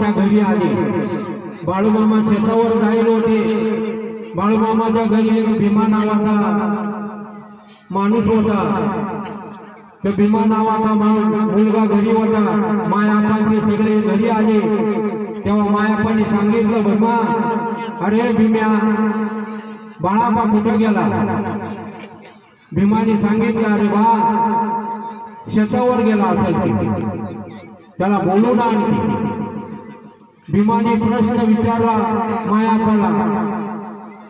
त्या घरी आले. बाळूमामा शेतावर जाईल होते. बाळूमामाच्या घरी एक भीमा नावाचा माणूस होता. त्या भीमा नावाचा माणूस मुलगा घरी होता. मायापाचे सगळे घरी आले. तेव्हा मायापाने सांगितलं भीमा अरे भीम्या बाळापा कुठं गेला? भीमाने सांगितलं अरे बा शेतावर गेला असेल. की त्याला बोलून आणखी भीमाने प्रश्न विचारला मायापाला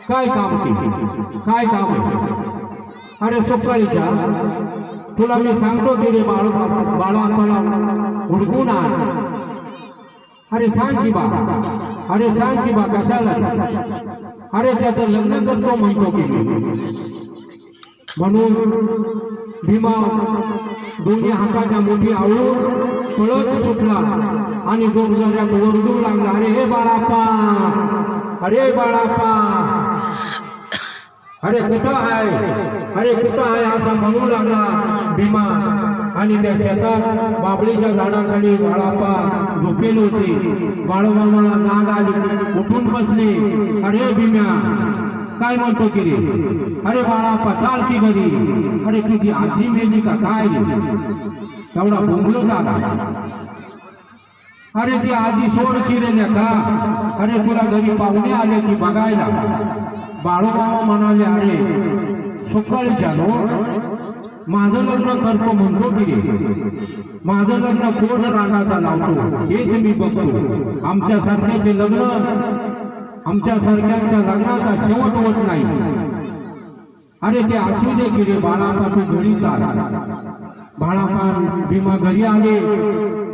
काय काम केले काय काम अरे अरे जा. तुला मी सांगतो की रे बाळ बाळापाला हुडकून आण. अरे सांग की बा. अरे सांग की बा कशाला? अरे त्याचं लग्न करतो म्हणतो की. म्हणून भीमा दोन्ही हाताच्या मोठी आवळून पळत सुटला आणि डोंगरात ओरडू लागला. अरे हे बाळापा अरे बाळापा अरे कुठं आहे? अरे कुठं आहे? असा म्हणू लागला भीमा. आणि त्या शेतात बाबळीच्या झाडाखाली बाळापा झोपेल होते. बाळूमामाला नाग आली. उठून बसले. अरे भीम्या काय म्हणतो की रे? अरे बाळा पचाल की घरी अरे तुझी आधी मेली का काय? एवढा तेवढा बोंबलो झाला. अरे ती आधी सोड केलेल्या का अरे तुला घरी पाहुणे आले की बघायला. बाळूराव म्हणाले अरे सकाळी झालो माझं लग्न करतो म्हणतो की रे. माझं लग्न कोण रागाचा लावतो? हेच मी बघतो. आमच्यासारखे ते लग्न आमच्या सरकारच्या लग्नाचा शेवट होत नाही. अरे ते असू दे की रे बाळापासून तू घरी चाला बाळापा भीमा घरी आले.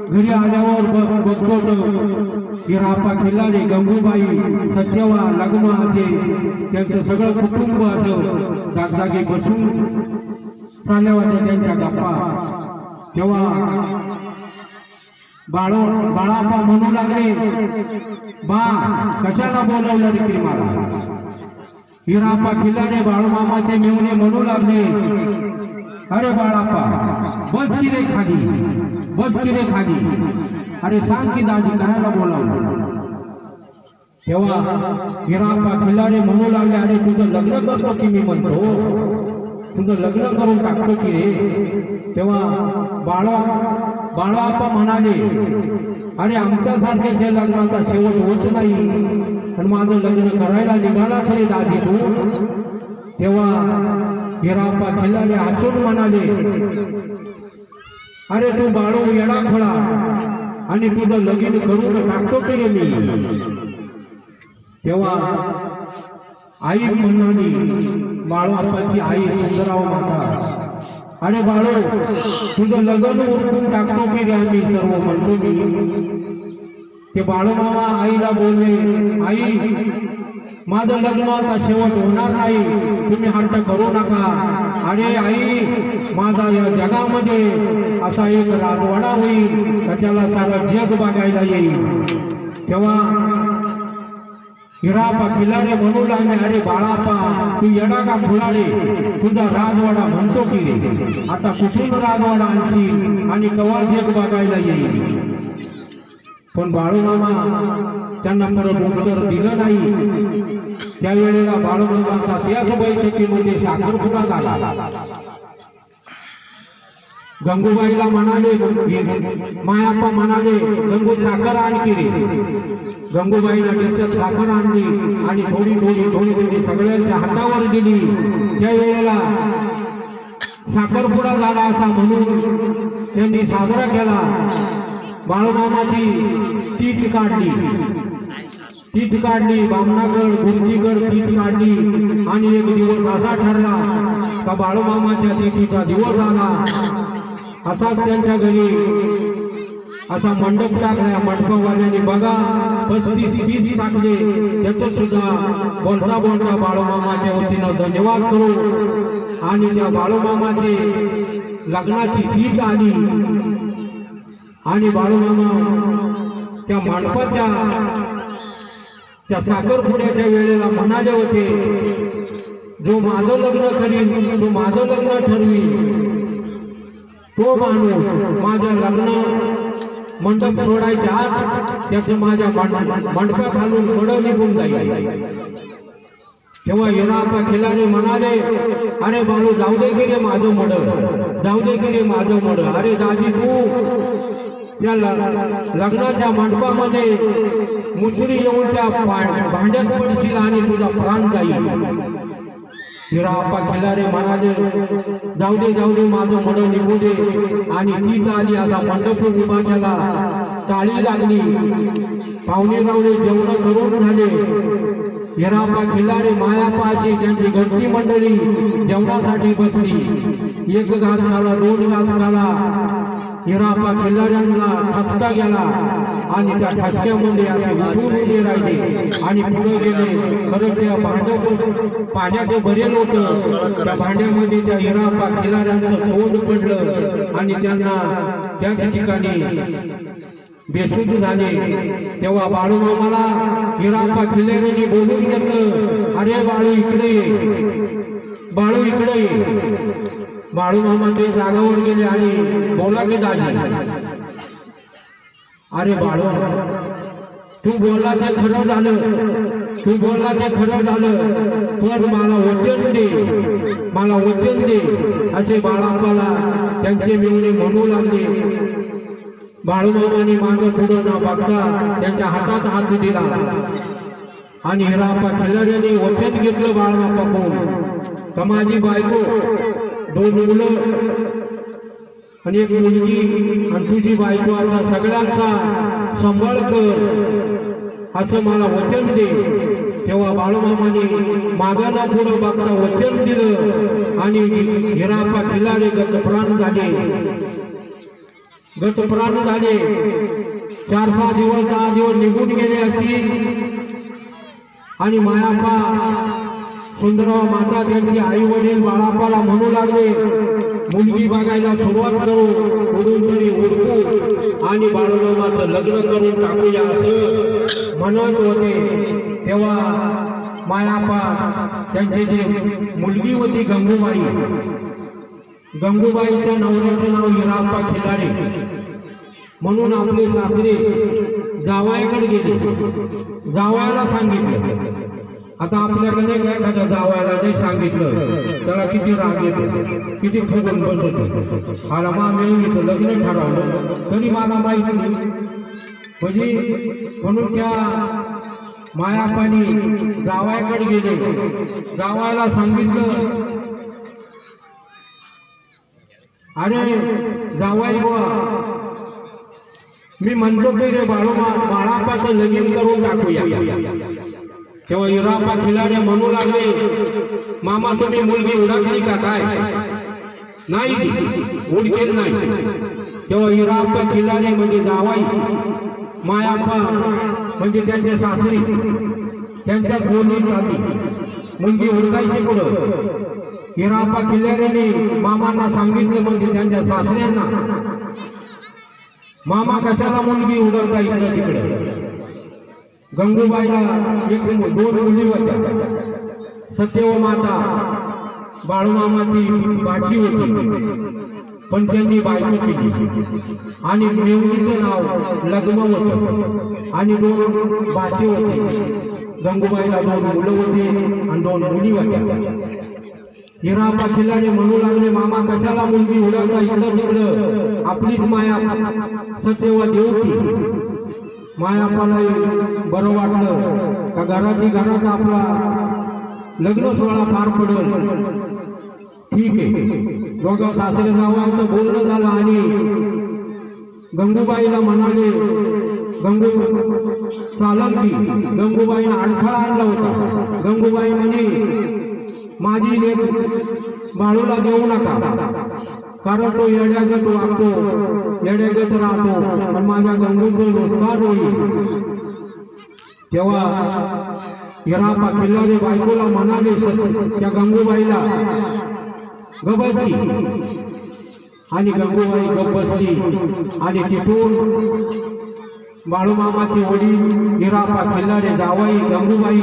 घरी आल्यावर बघतो तर रापा खिल्लाडे गंगूबाई सत्यवा लग्न असे. त्यांचं सगळं कुटुंब असं जागजागी बसून चालल्या होत्या त्यांच्या गप्पा. तेव्हा बाळो बाळापा म्हणू लागले. बा कशाला बोलवलं रे मला? हिरापा बाळू बाळूमामाचे मेवणे म्हणू लागले. अरे बाळापा बस किरे खाली बस किरे खाली. अरे सांग की दादी कशाला बोलावलं? तेव्हा हिरापा खिल्लाने म्हणू लागले अरे तुझं लग्न करतो की मी म्हणतो? तुझं लग्न करून टाकतो की रे? तेव्हा बाळा बाळाप्पा म्हणाले आणि आमच्यासारखे जे लग्नाचा शेवट होत नाही. पण माझं लग्न करायला निघाला तरी दादी तू. तेव्हा हिराप्पा खिल्लाने हसून म्हणाले अरे तू बाळू येडा खोळा. आणि तुझं लगीन करून टाकतो की मी. तेव्हा आई म्हणाली बाळू आपाची आई सुंदराव माता अरे बाळो तुझं लग्न उरकून टाकतो की रे आम्ही सर्व म्हणतो मी ते बाळू मामा आईला बोलले आई माझं लग्न आता शेवट होणार नाही. तुम्ही हट्ट करू नका. अरे आई माझा या जगामध्ये असा एक राजवाडा होईल त्याच्याला सारं जग बघायला येईल? तेव्हा हिरापा किल्लारे म्हणू लागले अरे बाळापा तू येडा का फुलारे तुझा राजवाडा म्हणतो की रे? आता कुठून राजवाडा आणशील आणि कवा देख बघायला येईल? पण बाळूमामा त्यांना परत उत्तर दिलं नाही. त्यावेळेला बाळूमामाचा त्याच बैठकीमध्ये साखरपुडा झाला गंगूबाईला म्हणाले मायाप्पा म्हणाले गंगू साखर आणखी गंगूबाईला त्याच्यात साखर आणली आणि थोडी थोडी थोडी थोडी सगळ्यांच्या हातावर दिली. त्या वेळेला साखरपुडा झाला असा म्हणून त्यांनी साजरा केला. बाळूमामाची तीच काढली. तीच काढली बामणागड गुरुजीगड तीच काढली आणि एक दिवस असा ठरला का बाळूमामाच्या तिथीचा दिवस आला. असाच त्यांच्या घरी असा मंडप टाकला मंडपवाल्याने बघा पस्तीस तीस टाकले त्याचं सुद्धा बोलता बोलता बाळूमामाच्या वतीनं धन्यवाद करू. आणि त्या बाळूमामाचे लग्नाची फीत आली. आणि बाळूमामा त्या मंडपाच्या त्या साखरपुड्याच्या वेळेला म्हणाले होते जो माझं लग्न करीन तो माझं लग्न ठरवी तो माणूस माझं लग्न मंडप सोडायच्या आत त्याचं माझ्या मंड- घालून मड निघून जाईल. तेव्हा येणारा खिलाडी म्हणाले अरे बाळू जाऊ दे गेले माझं मड जाऊ दे गेले माझं मड. अरे दाजी तू त्या लग्नाच्या मंडपामध्ये मुसरी येऊन त्या भांड्यात पडशील आणि तुझा प्राण जाईल. हिराप्पा खिलारे म्हणाले जाऊ दे जाऊ दे माझं मन निघू दे. आणि ती आली आता मंडपूर उभा केला टाळी लागली. पाहुणे रावणे जेवण करून झाले. हिरापा खिलारे मायापाची त्यांची घरची मंडळी जेवणासाठी बसली. एक घास झाला दोन घास झाला हिरापा खिल्लाऱ्यांना ठसका गेला आणि त्या ठसक्यामध्ये असे उठून उभे राहिले. आणि पुढे गेले. खरं त्या भांड्यात पाण्याचं भरेल होतं. त्या भांड्यामध्ये त्या हिरापा खिल्लाऱ्यांचं तोंड पडलं आणि त्यांना त्या ठिकाणी बेसूद झाले. तेव्हा बाळू मामाला हिरापा खिल्लाऱ्यांनी बोलून घेतलं अरे बाळू इकडे ये. बाळू इकडे ये. बाळू मामा जागावर गेले आणि बोला की दाजी. अरे बाळू तू बोलला ते खरं झालं. तू बोलला ते खरं झालं. पण मला वचन दे. मला वचन दे. असे बाळापाला त्यांचे मिळणे म्हणू लागले. बाळूमामाने मागं पुढं न बघता त्यांच्या हातात हात दिला. आणि हिराप्पा खिलाऱ्याने वचन घेतलं बाळापाकडून कोण समाजी बायको दोन मुलं आणि एक मुलगी. आणि तुझी बायको आता सगळ्यांचा सांभाळ कर. असं मला वचन दे. तेव्हा बाळूमामाने मागाला पुढं बापचं वचन दिलं आणि हिरापा खिलारे गतप्राण झाले. गतप्राण झाले. चार सहा दिवस दहा दिवस निघून गेले असतील आणि मायापा सुंदरराव माता त्यांची आई वडील बाळापाला म्हणू लागले मुलगी बघायला सुरुवात करू कुठून तरी उडकू आणि बाळूमामाचं लग्न करून टाकूया असं म्हणत होते. तेव्हा मायापा त्यांचे जे मुलगी होती गंगूबाई गंगूबाईच्या नवऱ्याचं नाव हिराप्पा खिलाडे म्हणून आपले सासरे जावायाकडे गेले. जावायला सांगितले. आता आपल्याकडे काय एखाद्या जावायला नाही सांगितलं त्याला किती राग येतो किती फुगून बसतो. हा रमा मिळून लग्न ठरवलं तरी मला माहीत नाही. म्हणजे म्हणून त्या मायापानी जावायकडे गेले. जावायला सांगितलं अरे जावाई बुवा मी म्हणतो की रे बाळू बाळापासून लगीन करून टाकूया. तेव्हा युरापा खिलाडे म्हणू लागले मामा तुम्ही मुलगी उडकली का काय? नाही उडकेल नाही. तेव्हा युरापा खिलाडे म्हणजे जावाई मायाप्पा म्हणजे त्यांचे सासरी त्यांच्या बोली चालली मुलगी उडकायची पुढं. हिराप्पा किल्ल्याने मामांना सांगितलं म्हणजे त्यांच्या सासऱ्यांना मामा कशाला मुलगी उडवता इकडं तिकडे? गंगूबाईला एक दोन मुली होत्या. सत्यव माता बाळूमामाची बाकी होती. पण त्यांनी बायको केली. आणि देवणीचं नाव लग्न होतं. आणि दोन बाचे होते. गंगूबाईला दोन मुलं होते आणि दोन मुली होत्या. हिरा पाटीलाने म्हणू लागले मामा कशाला मुलगी उडवता इकडं तिकडं? आपलीच माया सत्यवा देऊ माय मायापाला बरं वाटलं का घराची घरात आपला लग्न सोहळा पार पडल? ठीक आहे. दोघं सासरे जावांचं बोलणं झालं आणि गंगूबाईला म्हणाले गंगू चालल की? गंगूबाईनं अडथळा आणला होता. गंगूबाई म्हणे माझी लेख बाळूला देऊ नका. कारण तो येड्यागत वागतो येड्यागत राहतो. पण माझ्या गंगूचं रोजगार होईल. तेव्हा हिरापा किल्लारी बायकोला म्हणाले त्या गंगूबाईला गबसली आणि गंगूबाई गबसली आणि तिथून बाळूमामाचे वडील हिरापा किल्लारे जावाई गंगूबाई